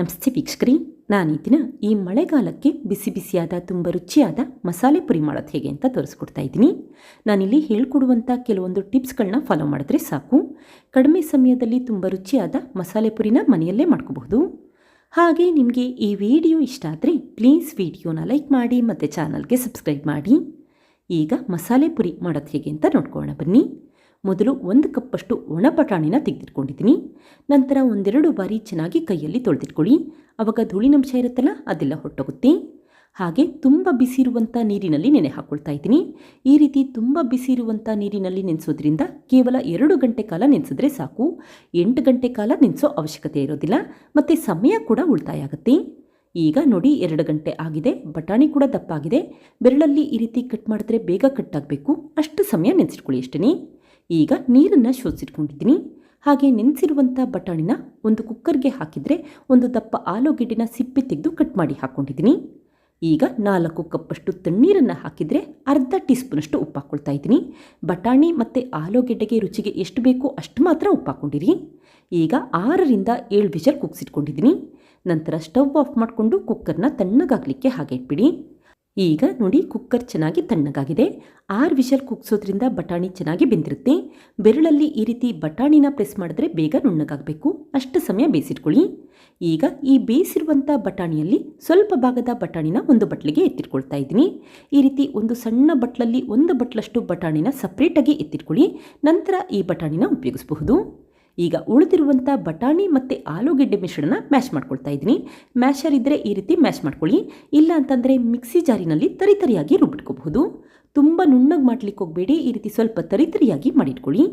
ನಮಸ್ತೆ ವೀಕ್ಷಕರಿ ನಾನು ಈ ಈ ಮಳೆಗಾಲಕ್ಕೆ ಬಿಸಿ ಬಿಸಿಯಾದ, ತುಂಬ ರುಚಿಯಾದ ಮಸಾಲೆ ಪುರಿ ಮಾಡೋದು ಹೇಗೆ ಅಂತ ತೋರಿಸ್ಕೊಡ್ತಾ ಇದ್ದೀನಿ. ನಾನಿಲ್ಲಿ ಹೇಳ್ಕೊಡುವಂಥ ಕೆಲವೊಂದು ಟಿಪ್ಸ್ಗಳನ್ನ ಫಾಲೋ ಮಾಡಿದ್ರೆ ಸಾಕು. ಕಡಿಮೆ ಸಮಯದಲ್ಲಿ ತುಂಬ ರುಚಿಯಾದ ಮಸಾಲೆ ಪುರಿನ ಮನೆಯಲ್ಲೇ ಮಾಡ್ಕೋಬಹುದು. ಹಾಗೆ ನಿಮಗೆ ಈ ವಿಡಿಯೋ ಇಷ್ಟ ಆದರೆ ಪ್ಲೀಸ್ ವಿಡಿಯೋನ ಲೈಕ್ ಮಾಡಿ, ಮತ್ತು ಚಾನಲ್ಗೆ ಸಬ್ಸ್ಕ್ರೈಬ್ ಮಾಡಿ. ಈಗ ಮಸಾಲೆ ಪುರಿ ಮಾಡೋದು ಹೇಗೆ ಅಂತ ನೋಡ್ಕೊಳ್ಳೋಣ ಬನ್ನಿ. ಮೊದಲು ಒಂದು ಕಪ್ಪಷ್ಟು ಒಣ ಬಟಾಣಿನ ತೆಗೆದಿಟ್ಕೊಂಡಿದ್ದೀನಿ. ನಂತರ ಒಂದೆರಡು ಬಾರಿ ಚೆನ್ನಾಗಿ ಕೈಯಲ್ಲಿ ತೊಳೆದಿಟ್ಕೊಳ್ಳಿ. ಆವಾಗ ಧೂಳಿನಂಶ ಇರುತ್ತಲ್ಲ, ಅದೆಲ್ಲ ಹೊಟ್ಟೋಗುತ್ತೆ ಹಾಗೆ ತುಂಬ ಬಿಸಿ ಇರುವಂಥ ನೀರಿನಲ್ಲಿ ನೆನೆ ಹಾಕ್ಕೊಳ್ತಾ ಇದ್ದೀನಿ. ಈ ರೀತಿ ತುಂಬ ಬಿಸಿ ಇರುವಂಥ ನೀರಿನಲ್ಲಿ ನೆನೆಸೋದ್ರಿಂದ ಕೇವಲ ಎರಡು ಗಂಟೆ ಕಾಲ ನೆನೆಸಿದ್ರೆ ಸಾಕು. ಎಂಟು ಗಂಟೆ ಕಾಲ ನೆನೆಸೋ ಅವಶ್ಯಕತೆ ಇರೋದಿಲ್ಲ, ಮತ್ತು ಸಮಯ ಕೂಡ ಉಳಿತಾಯ ಆಗುತ್ತೆ ಈಗ ನೋಡಿ, ಎರಡು ಗಂಟೆ ಆಗಿದೆ, ಬಟಾಣಿ ಕೂಡ ದಪ್ಪಾಗಿದೆ. ಬೆರಳಲ್ಲಿ ಈ ರೀತಿ ಕಟ್ ಮಾಡಿದ್ರೆ ಬೇಗ ಕಟ್ ಆಗಬೇಕು. ಅಷ್ಟು ಸಮಯ ನೆನೆಸಿಟ್ಕೊಳ್ಳಿ ಅಷ್ಟೇ ಈಗ ನೀರನ್ನು ಶೋಧಿಸಿಟ್ಕೊಂಡಿದ್ದೀನಿ ಹಾಗೆ ನೆನೆಸಿರುವಂಥ ಬಟಾಣಿನ ಒಂದು ಕುಕ್ಕರ್ಗೆ ಹಾಕಿದರೆ ಒಂದು ದಪ್ಪ ಆಲೂಗೆಡ್ಡೆನ ಸಿಪ್ಪೆ ತೆಗೆದು ಕಟ್ ಮಾಡಿ ಹಾಕ್ಕೊಂಡಿದ್ದೀನಿ ಈಗ ನಾಲ್ಕು ಕಪ್ಪಷ್ಟು ತಣ್ಣೀರನ್ನು ಹಾಕಿದರೆ ಅರ್ಧ ಟೀ ಸ್ಪೂನಷ್ಟು ಉಪ್ಪು ಹಾಕ್ಕೊಳ್ತಾ ಇದ್ದೀನಿ. ಬಟಾಣಿ ಮತ್ತು ಆಲೂಗೆಡ್ಡೆಗೆ ರುಚಿಗೆ ಎಷ್ಟು ಬೇಕೋ ಅಷ್ಟು ಮಾತ್ರ ಉಪ್ಪು ಹಾಕ್ಕೊಂಡಿರಿ ಈಗ ಆರರಿಂದ ಏಳು ಬಿಸಲ್ ಕುಗ್ಸಿಟ್ಕೊಂಡಿದ್ದೀನಿ. ನಂತರ ಸ್ಟವ್ ಆಫ್ ಮಾಡಿಕೊಂಡು ಕುಕ್ಕರ್ನ ತಣ್ಣಗಾಗಲಿಕ್ಕೆ ಹಾಗೆ ಇಟ್ಬಿಡಿ. ಈಗ ನೋಡಿ ಕುಕ್ಕರ್ ಚೆನ್ನಾಗಿ ತಣ್ಣಗಾಗಿದೆ. ಆರು ವಿಷಲ್ ಕುಗ್ಸೋದ್ರಿಂದ ಬಟಾಣಿ ಚೆನ್ನಾಗಿ ಬೆಂದಿರುತ್ತೆ. ಬೆರಳಲ್ಲಿ ಈ ರೀತಿ ಬಟಾಣಿನ ಪ್ರೆಸ್ ಮಾಡಿದ್ರೆ ಬೇಗ ನುಣ್ಣಗಾಗಬೇಕು. ಅಷ್ಟು ಸಮಯ ಬೇಯಿಸಿಟ್ಕೊಳ್ಳಿ. ಈಗ ಈ ಬೇಯಿಸಿರುವಂಥ ಬಟಾಣಿಯಲ್ಲಿ ಸ್ವಲ್ಪ ಭಾಗದ ಬಟಾಣಿನ ಒಂದು ಬಟ್ಲಿಗೆ ಎತ್ತಿಟ್ಕೊಳ್ತಾ ಇದ್ದೀನಿ. ಈ ರೀತಿ ಒಂದು ಸಣ್ಣ ಬಟ್ಲಲ್ಲಿ ಒಂದು ಬಟ್ಲಷ್ಟು ಬಟಾಣಿನ ಸಪ್ರೇಟಾಗಿ ಎತ್ತಿಟ್ಕೊಳ್ಳಿ. ನಂತರ ಈ ಬಟಾಣಿನ ಉಪಯೋಗಿಸಬಹುದು. ಈಗ ಉಳಿದಿರುವಂಥ ಬಟಾಣಿ ಮತ್ತು ಆಲೂಗೆಡ್ಡೆ ಮಿಶ್ರಣ ಮ್ಯಾಶ್ ಮಾಡ್ಕೊಳ್ತಾ ಇದ್ದೀನಿ. ಮ್ಯಾಶರ್ ಇದ್ದರೆ ಈ ರೀತಿ ಮ್ಯಾಶ್ ಮಾಡ್ಕೊಳ್ಳಿ. ಇಲ್ಲ ಅಂತಂದರೆ ಮಿಕ್ಸಿ ಜಾರಿನಲ್ಲಿ ತರಿತರಿಯಾಗಿ ರುಬ್ಬಿಟ್ಕೋಬಹುದು. ತುಂಬ ನುಣ್ಣಗೆ ಮಾಡ್ಲಿಕ್ಕೆ ಹೋಗಬೇಡಿ. ಈ ರೀತಿ ಸ್ವಲ್ಪ ತರಿತರಿಯಾಗಿ ಮಾಡಿಟ್ಕೊಳ್ಳಿ.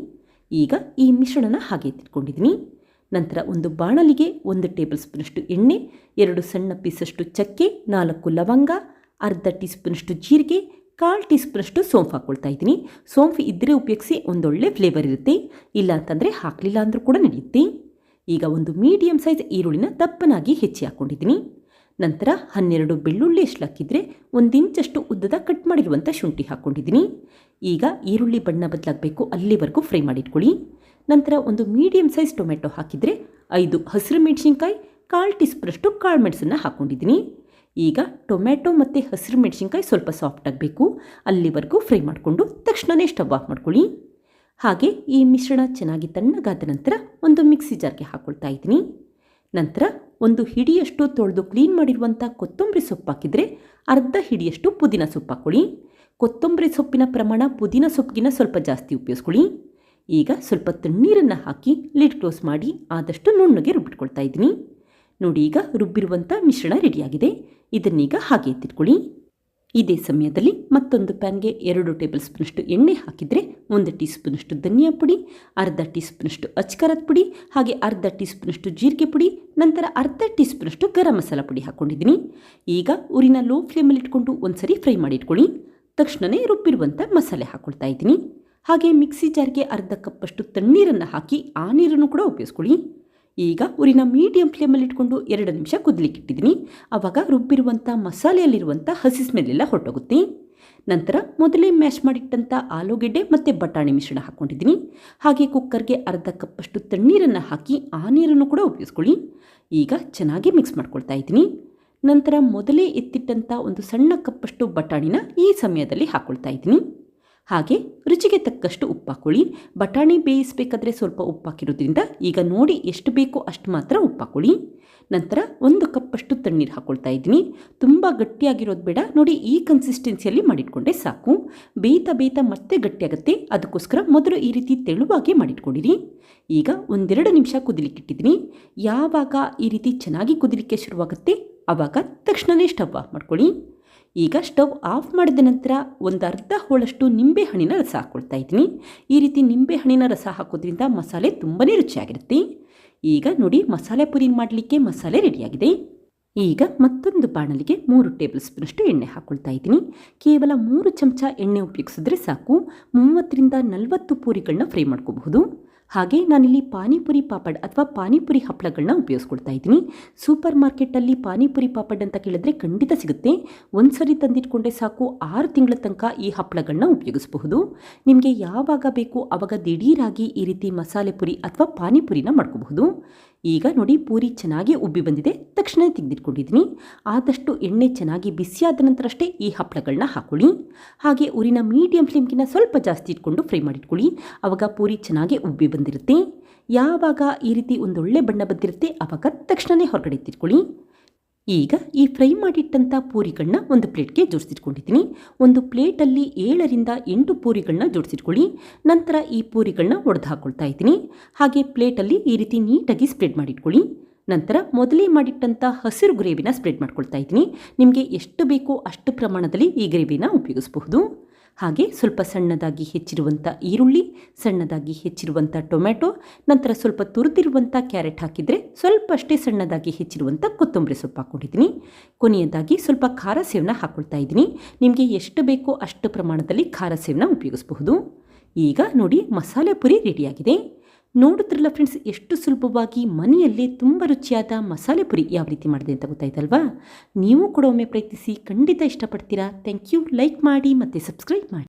ಈಗ ಈ ಮಿಶ್ರಣನ ಹಾಗೆ ಎತ್ತಿಟ್ಕೊಂಡಿದ್ದೀನಿ. ನಂತರ ಒಂದು ಬಾಣಲಿಗೆ ಒಂದು ಟೇಬಲ್ ಸ್ಪೂನಷ್ಟು ಎಣ್ಣೆ, ಎರಡು ಸಣ್ಣ ಪೀಸಷ್ಟು ಚಕ್ಕೆ, ನಾಲ್ಕು ಲವಂಗ, ಅರ್ಧ ಟೀ ಸ್ಪೂನಷ್ಟು ಜೀರಿಗೆ ಕಾಲು ಟೀ ಸ್ಪೂನಷ್ಟು ಸೋಂಫು ಹಾಕ್ಕೊಳ್ತಾ ಇದ್ದೀನಿ. ಸೋಂಫು ಇದ್ದರೆ ಉಪಯೋಗಿಸಿ ಒಂದೊಳ್ಳೆ ಫ್ಲೇವರ್ ಇರುತ್ತೆ. ಇಲ್ಲ ಅಂತಂದರೆ ಹಾಕಲಿಲ್ಲ ಅಂದರೂ ಕೂಡ ನಡೆಯುತ್ತೆ ಈಗ ಒಂದು ಮೀಡಿಯಮ್ ಸೈಜ್ ಈರುಳ್ಳಿನ ದಪ್ಪನಾಗಿ ಹೆಚ್ಚಿ ಹಾಕ್ಕೊಂಡಿದ್ದೀನಿ ನಂತರ ಹನ್ನೆರಡು ಬೆಳ್ಳುಳ್ಳಿ ಎಷ್ಟು ಹಾಕಿದರೆ ಒಂದು ಇಂಚಷ್ಟು ಉದ್ದದ ಕಟ್ ಮಾಡಿರುವಂಥ ಶುಂಠಿ ಹಾಕ್ಕೊಂಡಿದ್ದೀನಿ ಈಗ ಈರುಳ್ಳಿ ಬಣ್ಣ ಬದಲಾಗಬೇಕು ಅಲ್ಲಿವರೆಗೂ ಫ್ರೈ ಮಾಡಿಟ್ಕೊಳ್ಳಿ. ನಂತರ ಒಂದು ಮೀಡಿಯಮ್ ಸೈಜ್ ಟೊಮೆಟೊ ಹಾಕಿದರೆ ಐದು ಹಸಿರು ಮೆಣಸಿನ್ಕಾಯಿ, ಕಾಲು ಟೀ ಸ್ಪೂನಷ್ಟು ಕಾಳು ಮೆಣಸನ್ನು ಹಾಕ್ಕೊಂಡಿದ್ದೀನಿ ಈಗ ಟೊಮೆಟೊ ಮತ್ತು ಹಸಿರು ಮೆಣಸಿನ್ಕಾಯಿ ಸ್ವಲ್ಪ ಸಾಫ್ಟ್ ಆಗಬೇಕು. ಅಲ್ಲಿವರೆಗೂ ಫ್ರೈ ಮಾಡಿಕೊಂಡು ತಕ್ಷಣವೇ ಸ್ಟವ್ ಆಫ್ ಮಾಡ್ಕೊಳ್ಳಿ. ಹಾಗೆ ಈ ಮಿಶ್ರಣ ಚೆನ್ನಾಗಿ ತಣ್ಣಗಾದ ನಂತರ ಒಂದು ಮಿಕ್ಸಿ ಜಾರ್ಗೆ ಹಾಕ್ಕೊಳ್ತಾ ಇದ್ದೀನಿ. ನಂತರ ಒಂದು ಹಿಡಿಯಷ್ಟು ತೊಳೆದು ಕ್ಲೀನ್ ಮಾಡಿರುವಂಥ ಕೊತ್ತಂಬರಿ ಸೊಪ್ಪು ಹಾಕಿದರೆ ಅರ್ಧ ಹಿಡಿಯಷ್ಟು ಪುದೀನ ಸೊಪ್ಪು ಹಾಕ್ಕೊಳ್ಳಿ. ಕೊತ್ತಂಬರಿ ಸೊಪ್ಪಿನ ಪ್ರಮಾಣ ಪುದೀನ ಸೊಪ್ಪಿಗಿನ ಸ್ವಲ್ಪ ಜಾಸ್ತಿ ಉಪಯೋಗಿಸ್ಕೊಳ್ಳಿ. ಈಗ ಸ್ವಲ್ಪ ತಣ್ಣೀರನ್ನು ಹಾಕಿ ಲಿಡ್ ಕ್ಲೋಸ್ ಮಾಡಿ ಆದಷ್ಟು ನುಣ್ಣಗೆ ರುಬ್ಬಿಟ್ಕೊಳ್ತಾ ಇದ್ದೀನಿ. ನೋಡಿ ಈಗ ರುಬ್ಬಿರುವಂಥ ಮಿಶ್ರಣ ರೆಡಿಯಾಗಿದೆ. ಇದನ್ನೀಗ ಹಾಗೆ ಎತ್ತಿಟ್ಕೊಳ್ಳಿ. ಇದೇ ಸಮಯದಲ್ಲಿ ಮತ್ತೊಂದು ಪ್ಯಾನ್ಗೆ ಎರಡು ಟೇಬಲ್ ಸ್ಪೂನಷ್ಟು ಎಣ್ಣೆ ಹಾಕಿದರೆ ಒಂದು ಟೀ ಸ್ಪೂನಷ್ಟು ಧನಿಯಾ ಪುಡಿ, ಅರ್ಧ ಟೀ ಸ್ಪೂನಷ್ಟು ಅಚ್ಕರದ ಪುಡಿ, ಹಾಗೆ ಅರ್ಧ ಟೀ ಸ್ಪೂನಷ್ಟು ಜೀರಿಗೆ ಪುಡಿ, ನಂತರ ಅರ್ಧ ಟೀ ಸ್ಪೂನಷ್ಟು ಗರಂ ಮಸಾಲ ಪುಡಿ ಹಾಕ್ಕೊಂಡಿದ್ದೀನಿ. ಈಗ ಊರಿನ ಲೋ ಫ್ಲೇಮಲ್ಲಿ ಇಟ್ಕೊಂಡು ಒಂದ್ಸರಿ ಫ್ರೈ ಮಾಡಿಟ್ಕೊಳ್ಳಿ ತಕ್ಷಣವೇ ರುಬ್ಬಿರುವಂಥ ಮಸಾಲೆ ಹಾಕ್ಕೊಳ್ತಾ ಇದ್ದೀನಿ. ಹಾಗೆ ಮಿಕ್ಸಿ ಜಾರ್ಗೆ ಅರ್ಧ ಕಪ್ಪಷ್ಟು ತಣ್ಣೀರನ್ನು ಹಾಕಿ ಆ ನೀರನ್ನು ಕೂಡ ಉಪಯೋಗಿಸ್ಕೊಳ್ಳಿ. ಈಗ ಉರಿನ ಮೀಡಿಯಂ ಫ್ಲೇಮಲ್ಲಿ ಇಟ್ಕೊಂಡು ಎರಡು ನಿಮಿಷ ಕುದಲಿಕ್ಕೆ ಇಟ್ಟಿದ್ದೀನಿ ಆವಾಗ ರುಬ್ಬಿರುವಂಥ ಮಸಾಲೆಯಲ್ಲಿರುವಂಥ ಹಸಿ ಸ್ಮೆಲ್ಲೆಲ್ಲ ಹೊರಟೋಗುತ್ತೆ. ನಂತರ ಮೊದಲೇ ಮ್ಯಾಶ್ ಮಾಡಿಟ್ಟಂಥ ಆಲೂಗೆಡ್ಡೆ ಮತ್ತು ಬಟಾಣಿ ಮಿಶ್ರಣ ಹಾಕ್ಕೊಂಡಿದ್ದೀನಿ ಹಾಗೆ ಕುಕ್ಕರ್ಗೆ ಅರ್ಧ ಕಪ್ಪಷ್ಟು ತಣ್ಣೀರನ್ನು ಹಾಕಿ ಆ ನೀರನ್ನು ಕೂಡ ಉಪಯೋಗಿಸ್ಕೊಳ್ಳಿ. ಈಗ ಚೆನ್ನಾಗಿ ಮಿಕ್ಸ್ ಮಾಡ್ಕೊಳ್ತಾ ಇದ್ದೀನಿ. ನಂತರ ಮೊದಲೇ ಎತ್ತಿಟ್ಟಂಥ ಒಂದು ಸಣ್ಣ ಕಪ್ಪಷ್ಟು ಬಟಾಣಿನ ಈ ಸಮಯದಲ್ಲಿ ಹಾಕ್ಕೊಳ್ತಾ ಇದ್ದೀನಿ. ಹಾಗೆ ರುಚಿಗೆ ತಕ್ಕಷ್ಟು ಉಪ್ಪು ಹಾಕ್ಕೊಳ್ಳಿ ಬಟಾಣಿ ಬೇಯಿಸಬೇಕಾದ್ರೆ ಸ್ವಲ್ಪ ಉಪ್ಪಾಕಿರೋದ್ರಿಂದ ಈಗ ನೋಡಿ ಎಷ್ಟು ಬೇಕೋ ಅಷ್ಟು ಮಾತ್ರ ಉಪ್ಪು ಹಾಕ್ಕೊಳ್ಳಿ ನಂತರ ಒಂದು ಕಪ್ಪಷ್ಟು ತಣ್ಣೀರು ಹಾಕೊಳ್ತಾ ಇದ್ದೀನಿ. ತುಂಬ ಗಟ್ಟಿಯಾಗಿರೋದು ಬೇಡ, ನೋಡಿ ಈ ಕನ್ಸಿಸ್ಟೆನ್ಸಿಯಲ್ಲಿ ಮಾಡಿಟ್ಕೊಂಡೆ ಸಾಕು. ಬೇಯ್ತಾ ಬೇಯ್ತಾ ಮತ್ತೆ ಗಟ್ಟಿಯಾಗುತ್ತೆ, ಅದಕ್ಕೋಸ್ಕರ ಮೊದಲು ಈ ರೀತಿ ತೆಳುವಾಗಿ ಮಾಡಿಟ್ಕೊಂಡಿರಿ. ಈಗ ಒಂದೆರಡು ನಿಮಿಷ ಕುದಿಲಿಕ್ಕಿಟ್ಟಿದ್ದೀನಿ ಯಾವಾಗ ಈ ರೀತಿ ಚೆನ್ನಾಗಿ ಕುದಿಲಿಕ್ಕೆ ಶುರುವಾಗುತ್ತೆ ಆವಾಗ ತಕ್ಷಣವೇ ಸ್ಟವ್ ಆಫ್ ಮಾಡ್ಕೊಳ್ಳಿ. ಈಗ ಸ್ಟವ್ ಆಫ್ ಮಾಡಿದ ನಂತರ ಒಂದು ಅರ್ಧ ಹೋಳಷ್ಟು ನಿಂಬೆಹಣ್ಣಿನ ರಸ ಹಾಕ್ಕೊಳ್ತಾ ಇದ್ದೀನಿ. ಈ ರೀತಿ ನಿಂಬೆಹಣ್ಣಿನ ರಸ ಹಾಕೋದ್ರಿಂದ ಮಸಾಲೆ ತುಂಬಾ ರುಚಿಯಾಗಿರುತ್ತೆ. ಈಗ ನೋಡಿ ಮಸಾಲೆ ಪುರಿ ಮಾಡಲಿಕ್ಕೆ ಮಸಾಲೆ ರೆಡಿಯಾಗಿದೆ. ಈಗ ಮತ್ತೊಂದು ಬಾಣಲಿಗೆ ಮೂರು ಟೇಬಲ್ ಸ್ಪೂನಷ್ಟು ಎಣ್ಣೆ ಹಾಕ್ಕೊಳ್ತಾ ಇದ್ದೀನಿ. ಕೇವಲ ಮೂರು ಚಮಚ ಎಣ್ಣೆ ಉಪಯೋಗಿಸಿದ್ರೆ ಸಾಕು. ಮೂವತ್ತರಿಂದ ನಲವತ್ತು ಪೂರಿಗಳನ್ನ ಫ್ರೈ ಮಾಡ್ಕೋಬಹುದು. ಹಾಗೆ ನಾನಿಲ್ಲಿ ಪಾನಿಪುರಿ ಪಾಪಡ್ ಅಥವಾ ಪಾನಿಪುರಿ ಹಪ್ಪಳಗಳನ್ನ ಉಪಯೋಗಿಸ್ಕೊಳ್ತಾ ಇದ್ದೀನಿ. ಸೂಪರ್ ಮಾರ್ಕೆಟಲ್ಲಿ ಪಾನಿಪುರಿ ಪಾಪಡ್ ಅಂತ ಕೇಳಿದ್ರೆ ಖಂಡಿತ ಸಿಗುತ್ತೆ. ಒಂದು ಸರಿ ತಂದಿಟ್ಕೊಂಡೆ ಸಾಕು ಆರು ತಿಂಗಳ ತನಕ ಈ ಹಪ್ಪಳಗಳನ್ನ ಉಪಯೋಗಿಸಬಹುದು. ನಿಮಗೆ ಯಾವಾಗ ಬೇಕು ಆವಾಗ ದಿಢೀರಾಗಿ ಈ ರೀತಿ ಮಸಾಲೆ ಪುರಿ ಅಥವಾ ಪಾನಿಪುರಿನ ಮಾಡ್ಕೋಬಹುದು. ಈಗ ನೋಡಿ ಪೂರಿ ಚೆನ್ನಾಗಿ ಉಬ್ಬಿ ಬಂದಿದೆ. ತಕ್ಷಣ ತೆಗೆದಿಟ್ಕೊಂಡಿದ್ದೀನಿ. ಆದಷ್ಟು ಎಣ್ಣೆ ಚೆನ್ನಾಗಿ ಬಿಸಿಯಾದ ನಂತರ ಅಷ್ಟೇ ಈ ಹಪ್ಪಳಗಳನ್ನ ಹಾಕೊಳ್ಳಿ. ಹಾಗೆ ಊರಿನ ಮೀಡಿಯಂ ಫ್ಲೇಮ್ಗಿಂತ ಸ್ವಲ್ಪ ಜಾಸ್ತಿ ಇಟ್ಕೊಂಡು ಫ್ರೈ ಮಾಡಿಟ್ಕೊಳ್ಳಿ. ಆವಾಗ ಪೂರಿ ಚೆನ್ನಾಗಿ ಉಬ್ಬಿ ಬಂದಿರುತ್ತೆ. ಯಾವಾಗ ಈ ರೀತಿ ಒಂದೊಳ್ಳೆ ಬಣ್ಣ ಬಂದಿರುತ್ತೆ ಆವಾಗ ತಕ್ಷಣವೇ ಹೊರಗಡೆ ಎತ್ತಿಟ್ಕೊಳ್ಳಿ. ಈಗ ಈ ಫ್ರೈ ಮಾಡಿಟ್ಟಂಥ ಪೂರಿಗಳನ್ನ ಒಂದು ಪ್ಲೇಟ್ಗೆ ಜೋಡಿಸಿಟ್ಕೊಂಡಿದ್ದೀನಿ. ಒಂದು ಪ್ಲೇಟಲ್ಲಿ ಏಳರಿಂದ ಎಂಟು ಪೂರಿಗಳನ್ನ ಜೋಡಿಸಿಟ್ಕೊಳ್ಳಿ. ನಂತರ ಈ ಪೂರಿಗಳನ್ನ ಒಡೆದು ಹಾಕ್ಕೊಳ್ತಾ ಇದ್ದೀನಿ. ಹಾಗೆ ಪ್ಲೇಟಲ್ಲಿ ಈ ರೀತಿ ನೀಟಾಗಿ ಸ್ಪ್ರೆಡ್ ಮಾಡಿಟ್ಕೊಳ್ಳಿ. ನಂತರ ಮೊದಲೇ ಮಾಡಿಟ್ಟಂಥ ಹಸಿರು ಗ್ರೇವಿನ ಸ್ಪ್ರೆಡ್ ಮಾಡ್ಕೊಳ್ತಾ ಇದ್ದೀನಿ. ನಿಮಗೆ ಎಷ್ಟು ಬೇಕೋ ಅಷ್ಟು ಪ್ರಮಾಣದಲ್ಲಿ ಈ ಗ್ರೇವಿನ ಉಪಯೋಗಿಸಬಹುದು. ಹಾಗೆ ಸ್ವಲ್ಪ ಸಣ್ಣದಾಗಿ ಹೆಚ್ಚಿರುವಂಥ ಈರುಳ್ಳಿ, ಸಣ್ಣದಾಗಿ ಹೆಚ್ಚಿರುವಂಥ ಟೊಮೆಟೊ ನಂತರ ಸ್ವಲ್ಪ ತುರಿದಿರುವಂಥ ಕ್ಯಾರೆಟ್ ಹಾಕಿದರೆ ಸ್ವಲ್ಪ ಅಷ್ಟೇ ಸಣ್ಣದಾಗಿ ಹೆಚ್ಚಿರುವಂಥ ಕೊತ್ತಂಬರಿ ಸೊಪ್ಪು ಹಾಕ್ಕೊಂಡಿದ್ದೀನಿ. ಕೊನೆಯದಾಗಿ ಸ್ವಲ್ಪ ಖಾರ ಸೇವನ ಹಾಕ್ಕೊಳ್ತಾ ಇದ್ದೀನಿ. ನಿಮಗೆ ಎಷ್ಟು ಬೇಕೋ ಅಷ್ಟು ಪ್ರಮಾಣದಲ್ಲಿ ಖಾರ ಸೇವನ ಉಪಯೋಗಿಸಬಹುದು. ಈಗ ನೋಡಿ ಮಸಾಲೆ ಪುರಿ ರೆಡಿಯಾಗಿದೆ ನೋಡಿದ್ರಲ್ಲ ಫ್ರೆಂಡ್ಸ್ ಎಷ್ಟು ಸುಲಭವಾಗಿ ಮನೆಯಲ್ಲೇ ತುಂಬ ರುಚಿಯಾದ ಮಸಾಲೆ ಪುರಿ ಯಾವ ರೀತಿ ಮಾಡಿದೆ ಅಂತ ಗೊತ್ತಾಯ್ತಲ್ವಾ? ನೀವು ಕೂಡ ಒಮ್ಮೆ ಪ್ರಯತ್ನಿಸಿ ಖಂಡಿತ ಇಷ್ಟಪಡ್ತೀರಾ? ಥ್ಯಾಂಕ್ ಯು ಲೈಕ್ ಮಾಡಿ ಮತ್ತು ಸಬ್ಸ್ಕ್ರೈಬ್ ಮಾಡಿ.